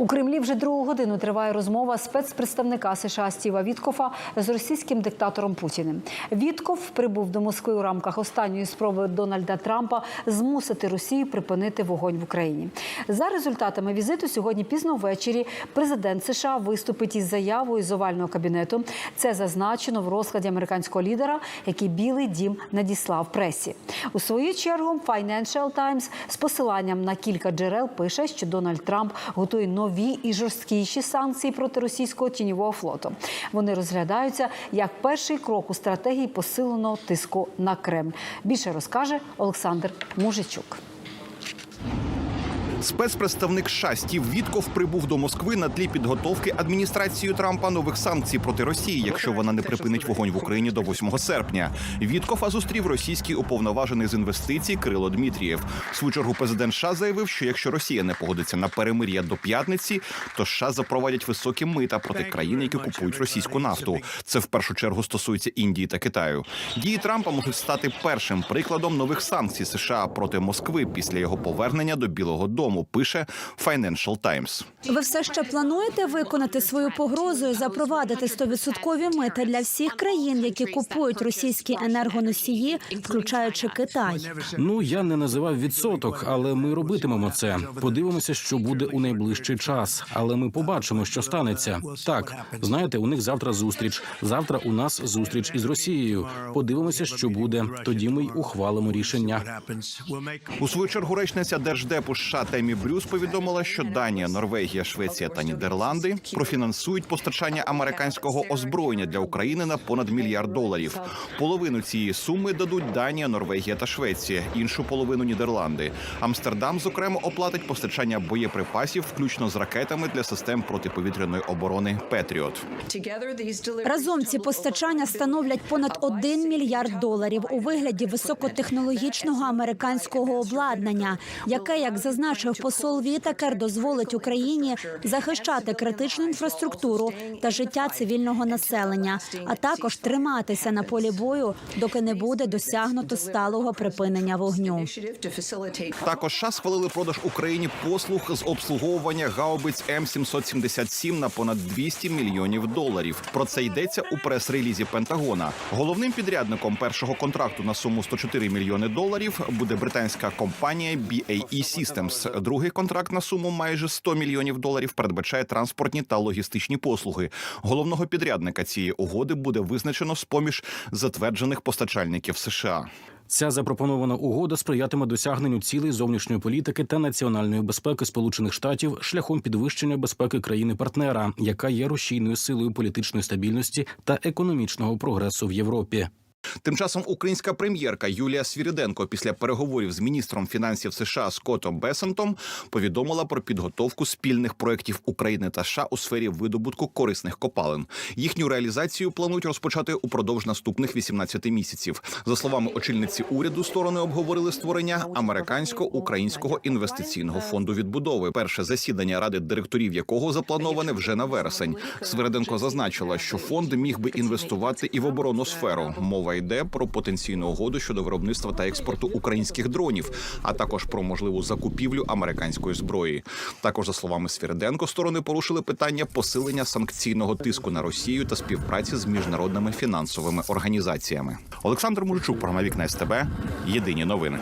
У Кремлі вже другу годину триває розмова спецпредставника США Стіва Віткофа з російським диктатором Путіним. Вітков прибув до Москви у рамках останньої спроби Дональда Трампа змусити Росію припинити вогонь в Україні. За результатами візиту сьогодні пізно ввечері президент США виступить із заявою з овального кабінету. Це зазначено в розкладі американського лідера, який Білий Дім надіслав пресі. У свою чергу Financial Times з посиланням на кілька джерел пише, що Дональд Трамп готує нові і жорсткіші санкції проти російського тіньового флоту. Вони розглядаються як перший крок у стратегії посиленого тиску на Кремль. Більше розкаже Олександр Мужичук. Спецпредставник США Стів Вітков прибув до Москви на тлі підготовки адміністрацією Трампа нових санкцій проти Росії, якщо вона не припинить вогонь в Україні до 8 серпня. Віткова зустрів російський уповноважений з інвестицій Кирило Дмитрієв. В свою чергу президент США заявив, що якщо Росія не погодиться на перемир'я до п'ятниці, то США запровадять високі мита проти країн, які купують російську нафту. Це в першу чергу стосується Індії та Китаю. Дії Трампа можуть стати першим прикладом нових санкцій США проти Москви після його повернення до Білого Дому. Пише Financial Times. Ви все ще плануєте виконати свою погрозу і запровадити 100% мита для всіх країн, які купують російські енергоносії, включаючи Китай? Ну я не називав відсоток, але ми робитимемо це. Подивимося, що буде у найближчий час. Але ми побачимо, що станеться. Так, знаєте, у них завтра зустріч. Завтра у нас зустріч із Росією. Подивимося, що буде. Тоді ми й ухвалимо рішення. У свою чергу речниця держдепу США Темі Брюс повідомила, що Данія, Норвегія, Швеція та Нідерланди профінансують постачання американського озброєння для України на понад мільярд доларів. Половину цієї суми дадуть Данія, Норвегія та Швеція, іншу половину Нідерланди. Амстердам, зокрема, оплатить постачання боєприпасів, включно з ракетами для систем протиповітряної оборони Петріот. Разом ці постачання становлять понад 1 мільярд доларів у вигляді високотехнологічного американського обладнання, яке, як зазначив посол Вітакер, дозволить Україні захищати критичну інфраструктуру та життя цивільного населення, а також триматися на полі бою, доки не буде досягнуто сталого припинення вогню. Також США схвалили продаж Україні послуг з обслуговування гаубиць М777 на понад 200 мільйонів доларів. Про це йдеться у прес-релізі Пентагона. Головним підрядником першого контракту на суму 104 мільйони доларів буде британська компанія BAE Systems. Другий контракт на суму майже 100 мільйонів доларів передбачає транспортні та логістичні послуги. Головного підрядника цієї угоди буде визначено з поміж затверджених постачальників США. Ця запропонована угода сприятиме досягненню цілей зовнішньої політики та національної безпеки Сполучених Штатів шляхом підвищення безпеки країни-партнера, яка є рушійною силою політичної стабільності та економічного прогресу в Європі. Тим часом українська прем'єрка Юлія Свіриденко після переговорів з міністром фінансів США Скоттом Бесентом повідомила про підготовку спільних проєктів України та США у сфері видобутку корисних копалин. Їхню реалізацію планують розпочати упродовж наступних 18 місяців. За словами очільниці уряду, сторони обговорили створення американсько-українського інвестиційного фонду відбудови. Перше засідання ради директорів якого заплановане вже на вересень. Свириденко зазначила, що фонд міг би інвестувати і в оборонну сферу. Мова йде про потенційну угоду щодо виробництва та експорту українських дронів, а також про можливу закупівлю американської зброї. Також за словами Свіриденко, сторони порушили питання посилення санкційного тиску на Росію та співпраці з міжнародними фінансовими організаціями. Олександр Мурчук, програма Вікна СТБ. Єдині новини.